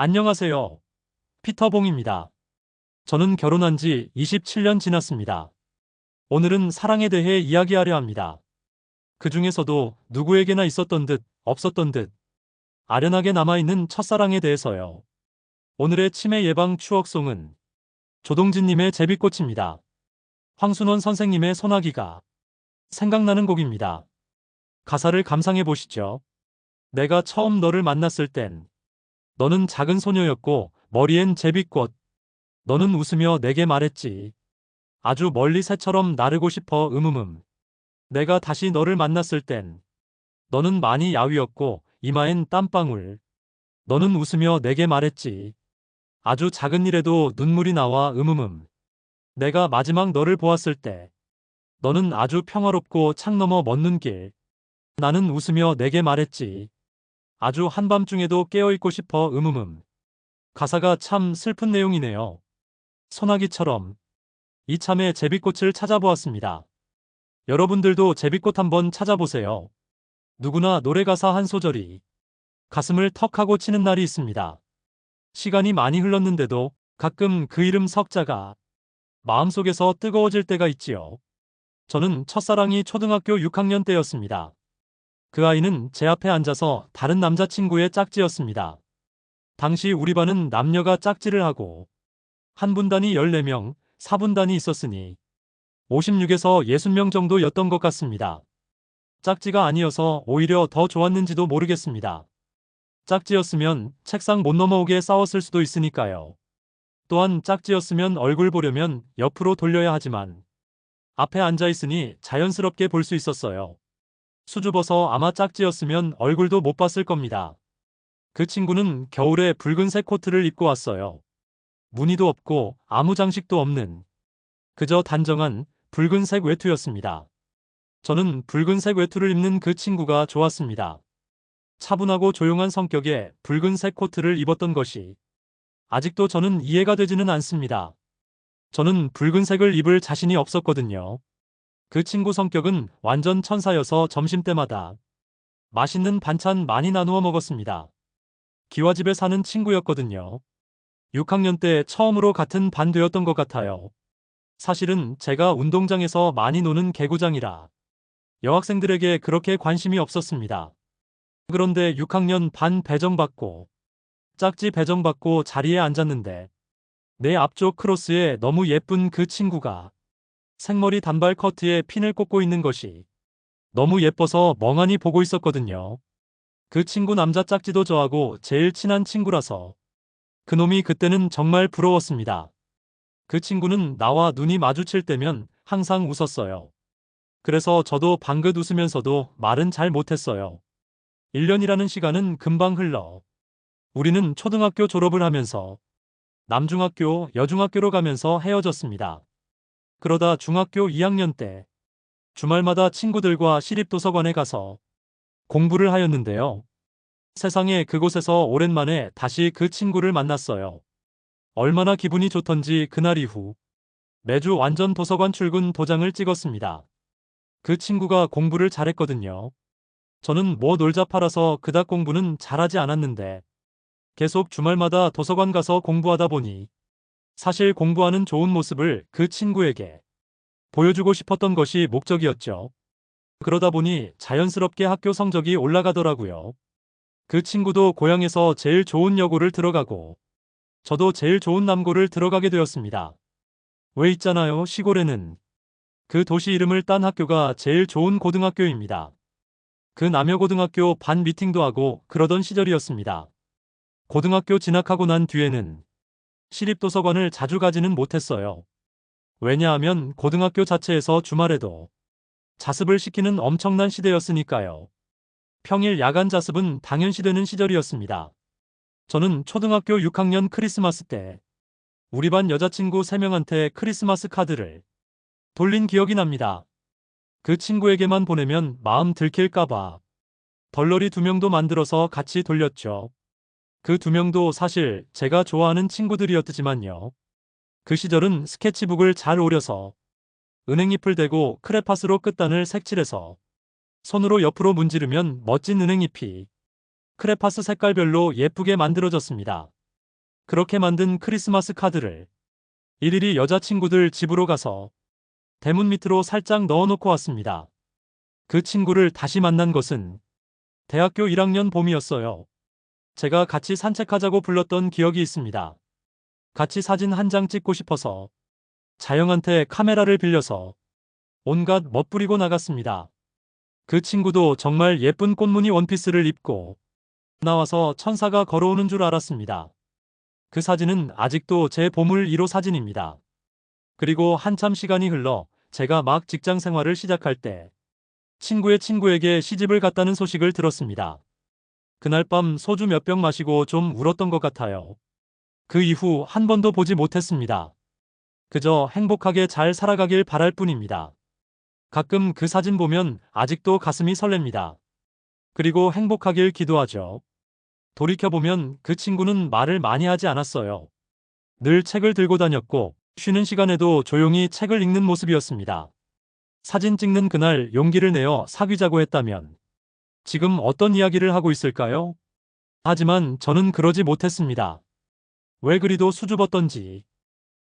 안녕하세요. 피터봉입니다. 저는 결혼한 지 27년 지났습니다. 오늘은 사랑에 대해 이야기하려 합니다. 그 중에서도 누구에게나 있었던 듯 없었던 듯 아련하게 남아있는 첫사랑에 대해서요. 오늘의 치매 예방 추억송은 조동진님의 제비꽃입니다. 황순원 선생님의 소나기가 생각나는 곡입니다. 가사를 감상해 보시죠. 내가 처음 너를 만났을 땐 너는 작은 소녀였고 머리엔 제비꽃. 너는 웃으며 내게 말했지. 아주 멀리 새처럼 나르고 싶어 음음음. 내가 다시 너를 만났을 땐 너는 많이 야위었고 이마엔 땀방울. 너는 웃으며 내게 말했지. 아주 작은 일에도 눈물이 나와 음음음. 내가 마지막 너를 보았을 때 너는 아주 평화롭고 창 너머 먼 눈길. 나는 웃으며 내게 말했지. 아주 한밤중에도 깨어있고 싶어 음음음. 가사가 참 슬픈 내용이네요. 소나기처럼 이참에 제비꽃을 찾아보았습니다. 여러분들도 제비꽃 한번 찾아보세요. 누구나 노래 가사 한 소절이 가슴을 턱하고 치는 날이 있습니다. 시간이 많이 흘렀는데도 가끔 그 이름 석자가 마음속에서 뜨거워질 때가 있지요. 저는 첫사랑이 초등학교 6학년 때였습니다. 그 아이는 제 앞에 앉아서 다른 남자친구의 짝지였습니다. 당시 우리 반은 남녀가 짝지를 하고 한 분단이 14명, 4분단이 있었으니 56에서 60명 정도였던 것 같습니다. 짝지가 아니어서 오히려 더 좋았는지도 모르겠습니다. 짝지였으면 책상 못 넘어오게 싸웠을 수도 있으니까요. 또한 짝지였으면 얼굴 보려면 옆으로 돌려야 하지만 앞에 앉아 있으니 자연스럽게 볼 수 있었어요. 수줍어서 아마 짝지였으면 얼굴도 못 봤을 겁니다. 그 친구는 겨울에 붉은색 코트를 입고 왔어요. 무늬도 없고 아무 장식도 없는 그저 단정한 붉은색 외투였습니다. 저는 붉은색 외투를 입는 그 친구가 좋았습니다. 차분하고 조용한 성격에 붉은색 코트를 입었던 것이 아직도 저는 이해가 되지는 않습니다. 저는 붉은색을 입을 자신이 없었거든요. 그 친구 성격은 완전 천사여서 점심때마다 맛있는 반찬 많이 나누어 먹었습니다. 기와집에 사는 친구였거든요. 6학년 때 처음으로 같은 반 되었던 것 같아요. 사실은 제가 운동장에서 많이 노는 개구장이라 여학생들에게 그렇게 관심이 없었습니다. 그런데 6학년 반 배정받고 짝지 배정받고 자리에 앉았는데 내 앞쪽 크로스에 너무 예쁜 그 친구가 생머리 단발 커트에 핀을 꽂고 있는 것이 너무 예뻐서 멍하니 보고 있었거든요. 그 친구 남자 짝지도 저하고 제일 친한 친구라서 그놈이 그때는 정말 부러웠습니다. 그 친구는 나와 눈이 마주칠 때면 항상 웃었어요. 그래서 저도 방긋 웃으면서도 말은 잘 못했어요. 1년이라는 시간은 금방 흘러. 우리는 초등학교 졸업을 하면서 남중학교, 여중학교로 가면서 헤어졌습니다. 그러다 중학교 2학년 때 주말마다 친구들과 시립도서관에 가서 공부를 하였는데요. 세상에 그곳에서 오랜만에 다시 그 친구를 만났어요. 얼마나 기분이 좋던지 그날 이후 매주 완전 도서관 출근 도장을 찍었습니다. 그 친구가 공부를 잘했거든요. 저는 뭐 놀자 팔아서 그닥 공부는 잘하지 않았는데 계속 주말마다 도서관 가서 공부하다 보니 사실 공부하는 좋은 모습을 그 친구에게 보여주고 싶었던 것이 목적이었죠. 그러다 보니 자연스럽게 학교 성적이 올라가더라고요. 그 친구도 고향에서 제일 좋은 여고를 들어가고 저도 제일 좋은 남고를 들어가게 되었습니다. 왜 있잖아요 시골에는 그 도시 이름을 딴 학교가 제일 좋은 고등학교입니다. 그 남여고등학교 반 미팅도 하고 그러던 시절이었습니다. 고등학교 진학하고 난 뒤에는 시립도서관을 자주 가지는 못했어요. 왜냐하면 고등학교 자체에서 주말에도 자습을 시키는 엄청난 시대였으니까요. 평일 야간 자습은 당연시되는 시절이었습니다. 저는 초등학교 6학년 크리스마스 때 우리 반 여자친구 3명한테 크리스마스 카드를 돌린 기억이 납니다. 그 친구에게만 보내면 마음 들킬까봐 덜러리 두 명도 만들어서 같이 돌렸죠. 그 두 명도 사실 제가 좋아하는 친구들이었지만요. 그 시절은 스케치북을 잘 오려서 은행잎을 대고 크레파스로 끝단을 색칠해서 손으로 옆으로 문지르면 멋진 은행잎이 크레파스 색깔별로 예쁘게 만들어졌습니다. 그렇게 만든 크리스마스 카드를 일일이 여자친구들 집으로 가서 대문 밑으로 살짝 넣어놓고 왔습니다. 그 친구를 다시 만난 것은 대학교 1학년 봄이었어요. 제가 같이 산책하자고 불렀던 기억이 있습니다. 같이 사진 한 장 찍고 싶어서 자영한테 카메라를 빌려서 온갖 멋부리고 나갔습니다. 그 친구도 정말 예쁜 꽃무늬 원피스를 입고 나와서 천사가 걸어오는 줄 알았습니다. 그 사진은 아직도 제 보물 1호 사진입니다. 그리고 한참 시간이 흘러 제가 막 직장 생활을 시작할 때 친구의 친구에게 시집을 갔다는 소식을 들었습니다. 그날 밤 소주 몇 병 마시고 좀 울었던 것 같아요. 그 이후 한 번도 보지 못했습니다. 그저 행복하게 잘 살아가길 바랄 뿐입니다. 가끔 그 사진 보면 아직도 가슴이 설렙니다. 그리고 행복하길 기도하죠. 돌이켜보면 그 친구는 말을 많이 하지 않았어요. 늘 책을 들고 다녔고 쉬는 시간에도 조용히 책을 읽는 모습이었습니다. 사진 찍는 그날 용기를 내어 사귀자고 했다면 지금 어떤 이야기를 하고 있을까요? 하지만 저는 그러지 못했습니다. 왜 그리도 수줍었던지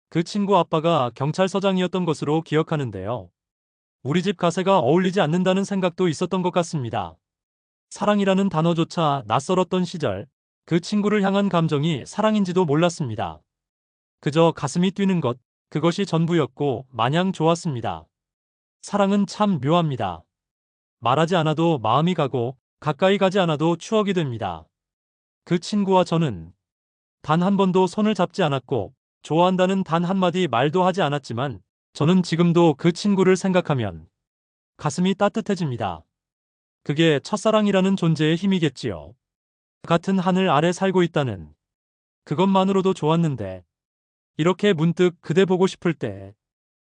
그 친구 아빠가 경찰서장이었던 것으로 기억하는데요. 우리 집 가세가 어울리지 않는다는 생각도 있었던 것 같습니다. 사랑이라는 단어조차 낯설었던 시절 그 친구를 향한 감정이 사랑인지도 몰랐습니다. 그저 가슴이 뛰는 것, 그것이 전부였고 마냥 좋았습니다. 사랑은 참 묘합니다. 말하지 않아도 마음이 가고 가까이 가지 않아도 추억이 됩니다. 그 친구와 저는 단 한 번도 손을 잡지 않았고 좋아한다는 단 한마디 말도 하지 않았지만 저는 지금도 그 친구를 생각하면 가슴이 따뜻해집니다. 그게 첫사랑이라는 존재의 힘이겠지요. 같은 하늘 아래 살고 있다는 그것만으로도 좋았는데 이렇게 문득 그대 보고 싶을 때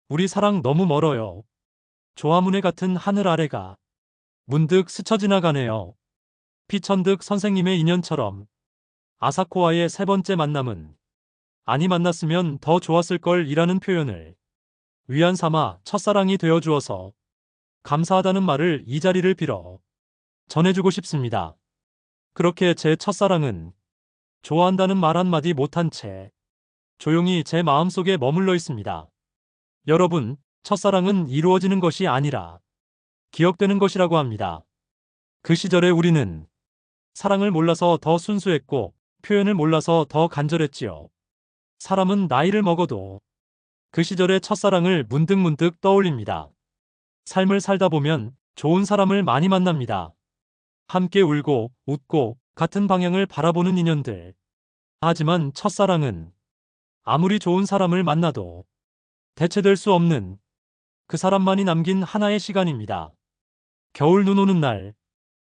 우리 사랑 너무 멀어요. 조화문에 같은 하늘 아래가 문득 스쳐 지나가네요. 피천득 선생님의 인연처럼 아사코와의 세 번째 만남은 아니 만났으면 더 좋았을 걸 이라는 표현을 위안 삼아 첫사랑이 되어 주어서 감사하다는 말을 이 자리를 빌어 전해주고 싶습니다. 그렇게 제 첫사랑은 좋아한다는 말 한마디 못한 채 조용히 제 마음속에 머물러 있습니다. 여러분, 첫사랑은 이루어지는 것이 아니라 기억되는 것이라고 합니다. 그 시절에 우리는 사랑을 몰라서 더 순수했고 표현을 몰라서 더 간절했지요. 사람은 나이를 먹어도 그 시절의 첫사랑을 문득문득 떠올립니다. 삶을 살다 보면 좋은 사람을 많이 만납니다. 함께 울고 웃고 같은 방향을 바라보는 인연들. 하지만 첫사랑은 아무리 좋은 사람을 만나도 대체될 수 없는 그 사람만이 남긴 하나의 시간입니다. 겨울 눈 오는 날,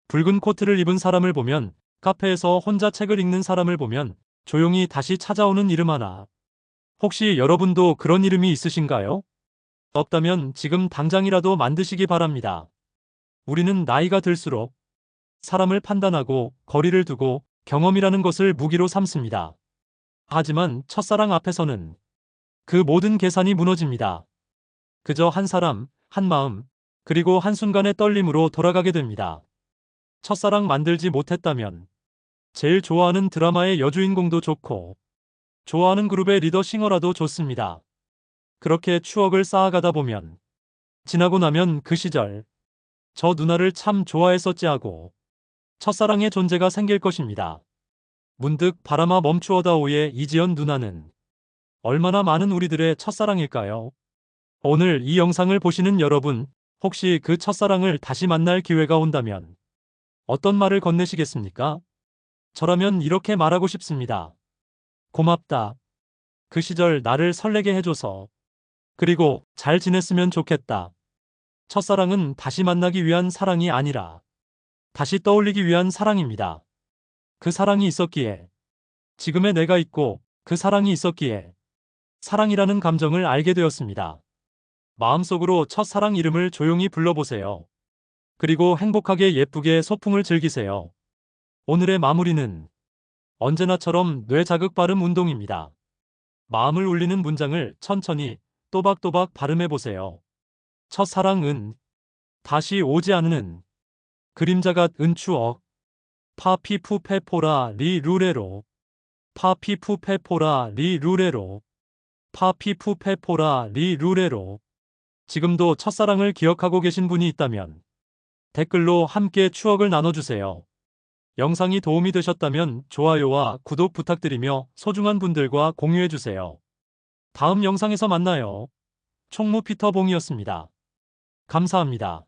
붉은 코트를 입은 사람을 보면 카페에서 혼자 책을 읽는 사람을 보면 조용히 다시 찾아오는 이름 하나. 혹시 여러분도 그런 이름이 있으신가요? 없다면 지금 당장이라도 만드시기 바랍니다. 우리는 나이가 들수록 사람을 판단하고 거리를 두고 경험이라는 것을 무기로 삼습니다. 하지만 첫사랑 앞에서는 그 모든 계산이 무너집니다. 그저 한 사람, 한 마음, 그리고 한순간의 떨림으로 돌아가게 됩니다. 첫사랑 만들지 못했다면 제일 좋아하는 드라마의 여주인공도 좋고 좋아하는 그룹의 리더 싱어라도 좋습니다. 그렇게 추억을 쌓아가다 보면 지나고 나면 그 시절 저 누나를 참 좋아했었지 하고 첫사랑의 존재가 생길 것입니다. 문득 바람아 멈추어다오의 이지연 누나는 얼마나 많은 우리들의 첫사랑일까요? 오늘 이 영상을 보시는 여러분 혹시 그 첫사랑을 다시 만날 기회가 온다면 어떤 말을 건네시겠습니까? 저라면 이렇게 말하고 싶습니다. 고맙다. 그 시절 나를 설레게 해줘서. 그리고 잘 지냈으면 좋겠다. 첫사랑은 다시 만나기 위한 사랑이 아니라 다시 떠올리기 위한 사랑입니다. 그 사랑이 있었기에 지금의 내가 있고 그 사랑이 있었기에 사랑이라는 감정을 알게 되었습니다. 마음속으로 첫사랑 이름을 조용히 불러보세요. 그리고 행복하게 예쁘게 소풍을 즐기세요. 오늘의 마무리는 언제나처럼 뇌 자극 발음 운동입니다. 마음을 울리는 문장을 천천히 또박또박 발음해 보세요. 첫사랑은 다시 오지 않는 그림자 같은 추억 파피푸 페포라 리 루레로 파피푸 페포라 리 루레로. 파피푸 페포라 리 루레로. 지금도 첫사랑을 기억하고 계신 분이 있다면 댓글로 함께 추억을 나눠주세요. 영상이 도움이 되셨다면 좋아요와 구독 부탁드리며 소중한 분들과 공유해주세요. 다음 영상에서 만나요. 총무 피터봉이었습니다. 감사합니다.